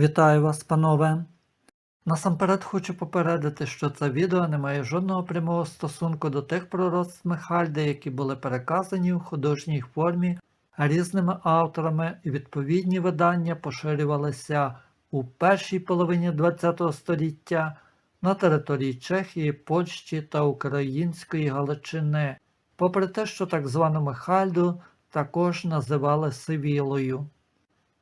Вітаю вас, панове! Насамперед хочу попередити, що це відео не має жодного прямого стосунку до тих пророцтв Михальди, які були переказані у художній формі різними авторами, і відповідні видання поширювалися у першій половині ХХ століття на території Чехії, Польщі та Української Галичини, попри те, що так звану Михальду також називали Сивілою.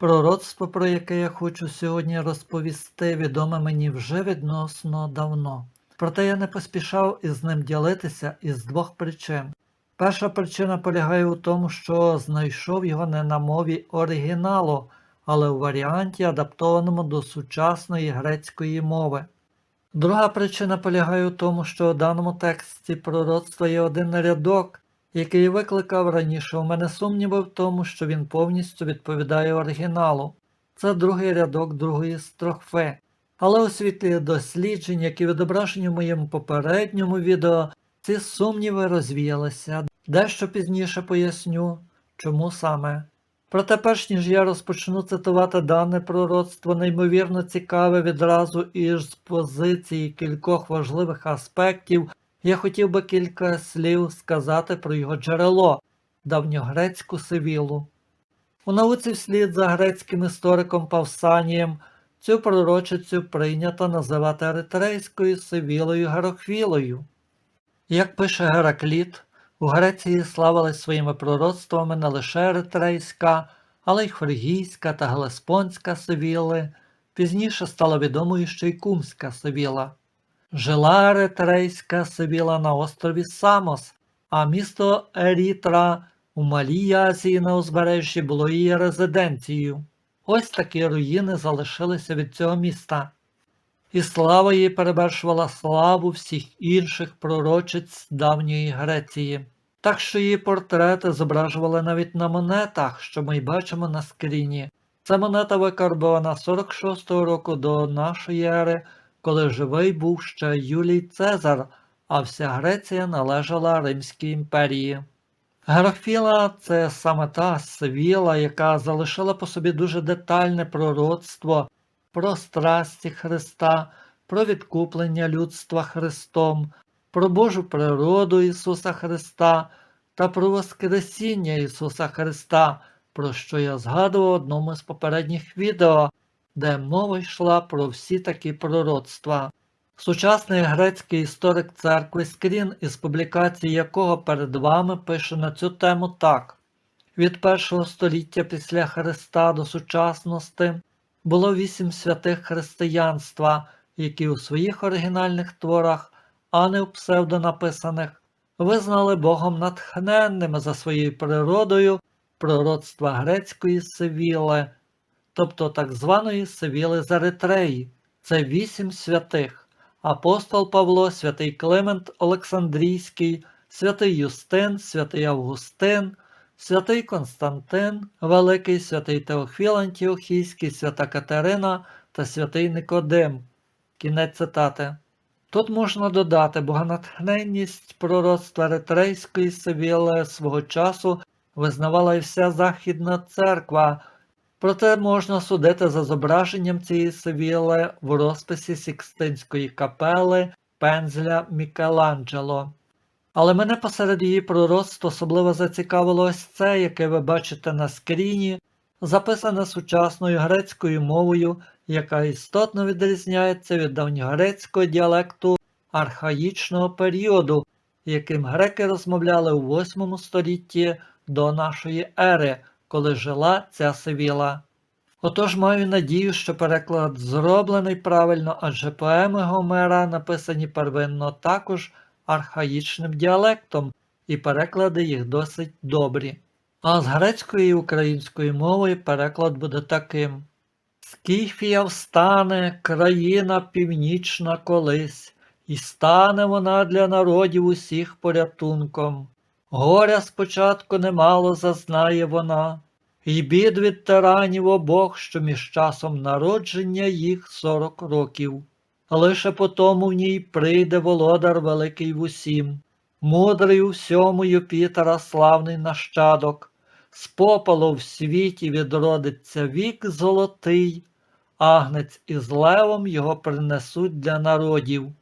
Пророцтво, про яке я хочу сьогодні розповісти, відоме мені вже відносно давно. Проте я не поспішав із ним ділитися із двох причин. Перша причина полягає у тому, що знайшов його не на мові оригіналу, але у варіанті, адаптованому до сучасної грецької мови. Друга причина полягає у тому, що у даному тексті пророцтва є один рядок, який викликав раніше у мене сумніви в тому, що він повністю відповідає оригіналу. Це другий рядок другої строфи. Але у світлі досліджень, які відображені в моєму попередньому відео, ці сумніви розвіялися. Дещо пізніше поясню, чому саме. Проте, перш ніж я розпочну цитувати дане пророцтво, неймовірно цікаве відразу із позиції кількох важливих аспектів, я хотів би кілька слів сказати про його джерело давньогрецьку Сивілу. У науці вслід за грецьким істориком Павсанієм цю пророчицю прийнято називати Еритрейською Сивілою Герохвілою. Як пише Геракліт, у Греції славились своїми пророцтвами не лише Еритрейська, але й Фригійська та Гелеспонська Сивіли, пізніше стала відомою ще й Кумська Сивіла. Жила Еритрейська Сивіла на острові Самос, а місто Ерітра у Малій Азії на узбережжі було її резиденцією. Ось такі руїни залишилися від цього міста. І слава її перевершувала славу всіх інших пророчиць давньої Греції. Так що її портрети зображували навіть на монетах, що ми й бачимо на скріні. Ця монета викарбована 46-го року до нашої ери, коли живий був ще Юлій Цезар, а вся Греція належала Римській імперії. Герофіла це саме та Севіла, яка залишила по собі дуже детальне пророцтво про страсті Христа, про відкуплення людства Христом, про Божу природу Ісуса Христа та про Воскресіння Ісуса Христа, про що я згадував в одному з попередніх відео, де мова йшла про всі такі пророцтва. Сучасний грецький історик церкви Скрін, із публікації якого перед вами пише на цю тему так: від першого століття після Христа до сучасності було вісім святих християнства, які у своїх оригінальних творах, а не у псевдонаписаних, визнали Богом натхненними за своєю природою пророцтва грецької Севіли, тобто так званої Севіли з Еритреї. Це вісім святих. Апостол Павло, святий Климент Олександрійський, святий Юстин, святий Августин, святий Константин, Великий, святий Теофіл Антіохійський, свята Катерина та святий Никодим. Кінець цитати. Тут можна додати богонатхненність пророцтва Ретрейської Севіли свого часу визнавала і вся Західна церква. Проте можна судити за зображенням цієї Севіли в розписі Сікстинської капели пензля Мікеланджело. Але мене посеред її пророцтв особливо зацікавило ось це, яке ви бачите на скріні, записане сучасною грецькою мовою, яка істотно відрізняється від давньогрецького діалекту архаїчного періоду, яким греки розмовляли у 8 столітті до нашої ери коли жила ця Севіла. Отож маю надію, що переклад зроблений правильно, адже поеми Гомера написані первинно також архаїчним діалектом, і переклади їх досить добрі. А з грецької і української мови переклад буде таким: Скіфія встане, країна північна колись, і стане вона для народів усіх порятунком. Горя спочатку немало зазнає вона, і бід від тиранів обох, що між часом народження їх сорок років. Лише потому в ній прийде володар великий в усім, мудрий у всьому Юпітера славний нащадок, з попелу в світі відродиться вік золотий, агнець із левом його принесуть для народів.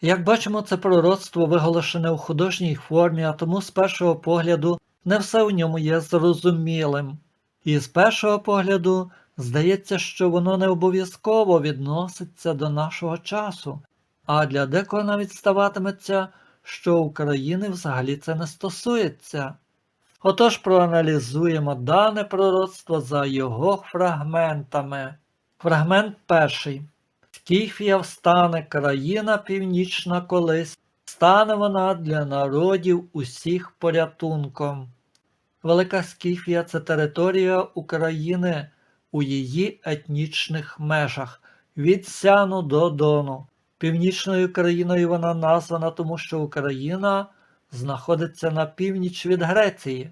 Як бачимо, це пророцтво виголошене у художній формі, а тому з першого погляду не все у ньому є зрозумілим. І з першого погляду здається, що воно не обов'язково відноситься до нашого часу, а для декого навіть ставатиметься, що України взагалі це не стосується. Отож проаналізуємо дане пророцтво за його фрагментами. Фрагмент перший. Скіфія встане країна північна колись, стане вона для народів усіх порятунком. Велика Скіфія це територія України у її етнічних межах від Сяну до Дону. Північною країною вона названа, тому що Україна знаходиться на північ від Греції.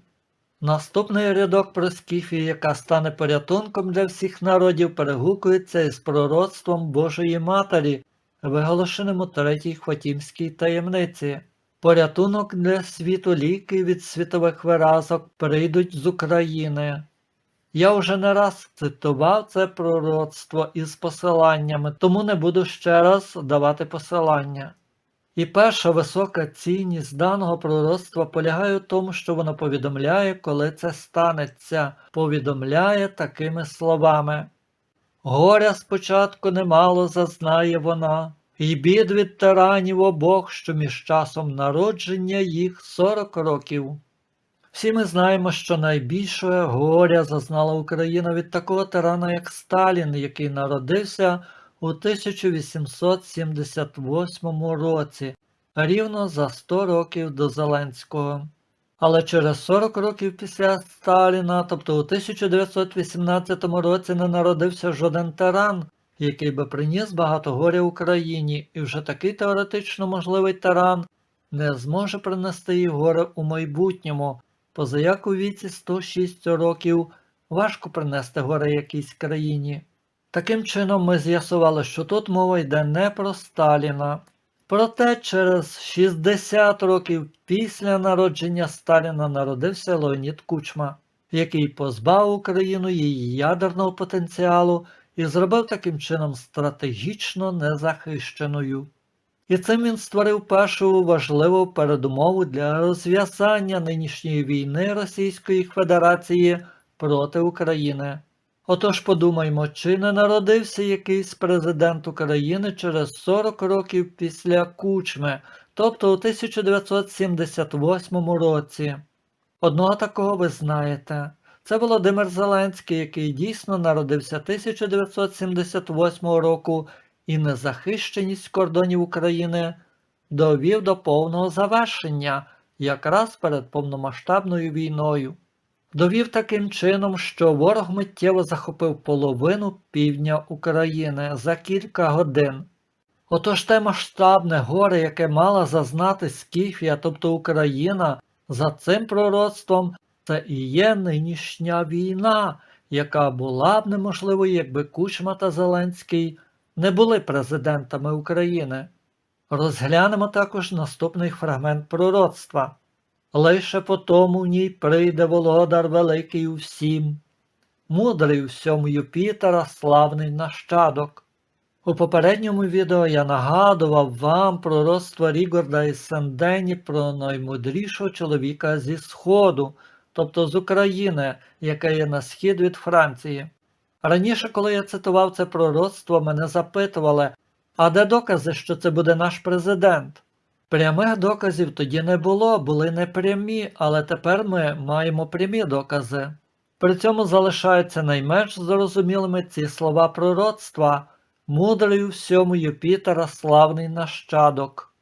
Наступний рядок про Скіфію, яка стане порятунком для всіх народів, перегукується із пророцтвом Божої Матері, виголошеним у третій Хватімській таємниці. Порятунок для світу ліки від світових виразок прийдуть з України. Я вже не раз цитував це пророцтво із посиланнями, тому не буду ще раз давати посилання. І перша висока цінність даного пророцтва полягає в тому, що воно повідомляє, коли це станеться, повідомляє такими словами. Горя спочатку немало зазнає вона, і бід від тиранів обох, що між часом народження їх 40 років. Всі ми знаємо, що найбільше горя зазнала Україна від такого тирана, як Сталін, який народився у 1878 році, рівно за 100 років до Зеленського. Але через 40 років після Сталіна, тобто у 1918 році, не народився жоден тиран, який би приніс багато горя Україні, і вже такий теоретично можливий тиран не зможе принести їй горе у майбутньому, позаяк у віці 106 років важко принести горе якійсь країні. Таким чином, ми з'ясували, що тут мова йде не про Сталіна. Проте через 60 років після народження Сталіна народився Леонід Кучма, який позбав Україну її ядерного потенціалу і зробив таким чином стратегічно незахищеною. І цим він створив першу важливу передумову для розв'язання нинішньої війни Російської Федерації проти України. Отож подумаймо, чи не народився якийсь президент України через 40 років після Кучми, тобто у 1978 році. Одного такого ви знаєте. Це Володимир Зеленський, який дійсно народився 1978 року і незахищеність кордонів України довів до повного завершення якраз перед повномасштабною війною. Довів таким чином, що ворог миттєво захопив половину півдня України за кілька годин. Отож те масштабне горе, яке мала зазнати Скіфія, тобто Україна, за цим пророцтвом, це і є нинішня війна, яка була б неможливою, якби Кучма та Зеленський не були президентами України. Розглянемо також наступний фрагмент пророцтва. Лише по тому в ній прийде володар великий у всім, мудрий у всьому Юпітера, славний нащадок. У попередньому відео я нагадував вам пророцтво Рігорда із Сендені про наймудрішого чоловіка зі Сходу, тобто з України, яка є на схід від Франції. Раніше, коли я цитував це пророцтво, мене запитували, а де докази, що це буде наш президент? Прямих доказів тоді не було, були непрямі, але тепер ми маємо прямі докази. При цьому залишаються найменш зрозумілими ці слова пророцтва мудрий у всьому Юпітера славний нащадок.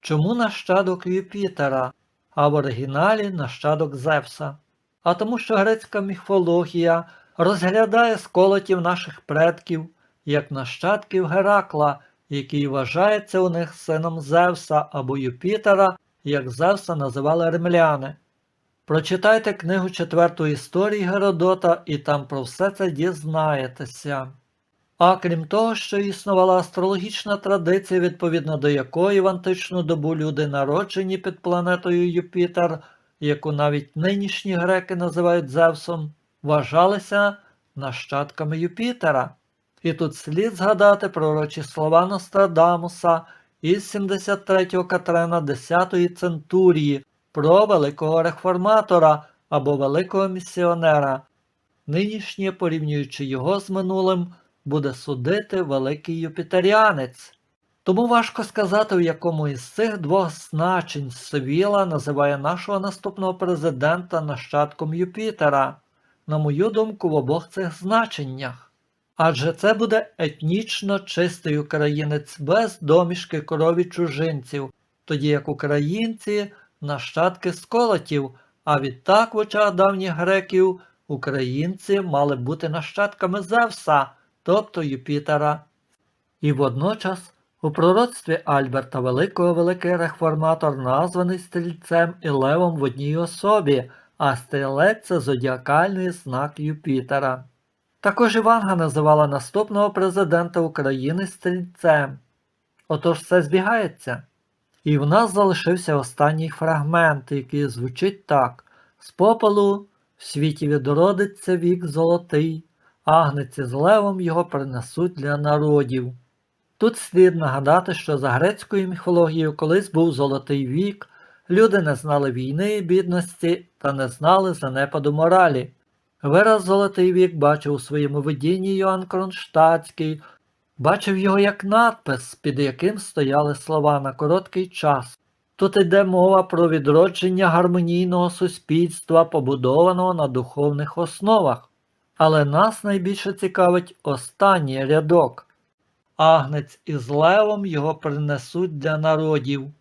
Чому нащадок Юпітера, а в оригіналі нащадок Зевса? А тому, що грецька міфологія розглядає сколотів наших предків як нащадків Геракла який вважається у них сином Зевса або Юпітера, як Зевса називали римляни. Прочитайте книгу четвертої історії Геродота і там про все це дізнаєтеся. А крім того, що існувала астрологічна традиція, відповідно до якої в античну добу люди народжені під планетою Юпітер, яку навіть нинішні греки називають Зевсом, вважалися нащадками Юпітера. І тут слід згадати пророчі слова Нострадамуса із 73-го Катрена 10-ї центурії про великого реформатора або великого місіонера. Нинішнє, порівнюючи його з минулим, буде судити великий юпітеріанець. Тому важко сказати, у якому із цих двох значень Севіла називає нашого наступного президента нащадком Юпітера. На мою думку, в обох цих значеннях. Адже це буде етнічно чистий українець без домішки крові чужинців, тоді як українці нащадки сколотів, а відтак в очах давніх греків українці мали бути нащадками Зевса, тобто Юпітера. І водночас у пророцтві Альберта Великого великий реформатор названий стрільцем і левом в одній особі, а стрілець це зодіакальний знак Юпітера. Також Іванга називала наступного президента України стрільцем. Отож все збігається. І в нас залишився останній фрагмент, який звучить так: з попелу в світі відродиться вік золотий, агнеці з левом його принесуть для народів. Тут слід нагадати, що за грецькою міфологією колись був золотий вік, люди не знали війни і бідності та не знали занепаду моралі. Вираз Золотий вік бачив у своєму видінні Йоанн Кронштадтський, бачив його як надпис, під яким стояли слова на короткий час. Тут йде мова про відродження гармонійного суспільства, побудованого на духовних основах. Але нас найбільше цікавить останній рядок. Агнець із левом його принесуть для народів.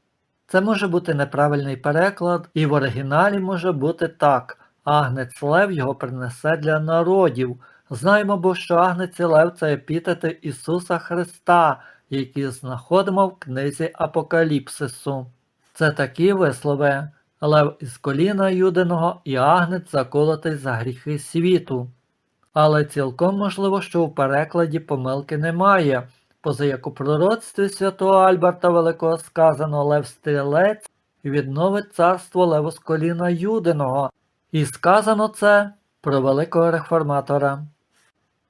Це може бути неправильний переклад, і в оригіналі може бути так. Агнець Лев його принесе для народів. Знаємо, бо що Агнець і Лев це епітети Ісуса Христа, які знаходимо в книзі Апокаліпсису. Це такі вислови Лев із коліна Юдиного і Агнець заколотий за гріхи світу. Але цілком можливо, що у перекладі помилки немає, поза як у пророцтві святого Альберта Великого сказано Лев Стрілець відновить царство Леву з коліна Юдиного. І сказано це про великого реформатора.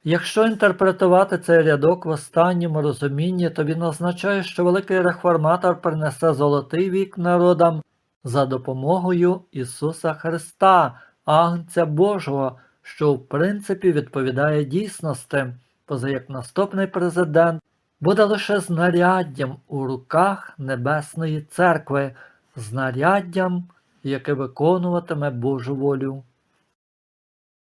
Якщо інтерпретувати цей рядок в останньому розумінні, то він означає, що великий реформатор принесе золотий вік народам за допомогою Ісуса Христа, Агнця Божого, що в принципі відповідає дійсності, поза як наступний президент буде лише знаряддям у руках Небесної Церкви, знаряддям, яке виконуватиме Божу волю.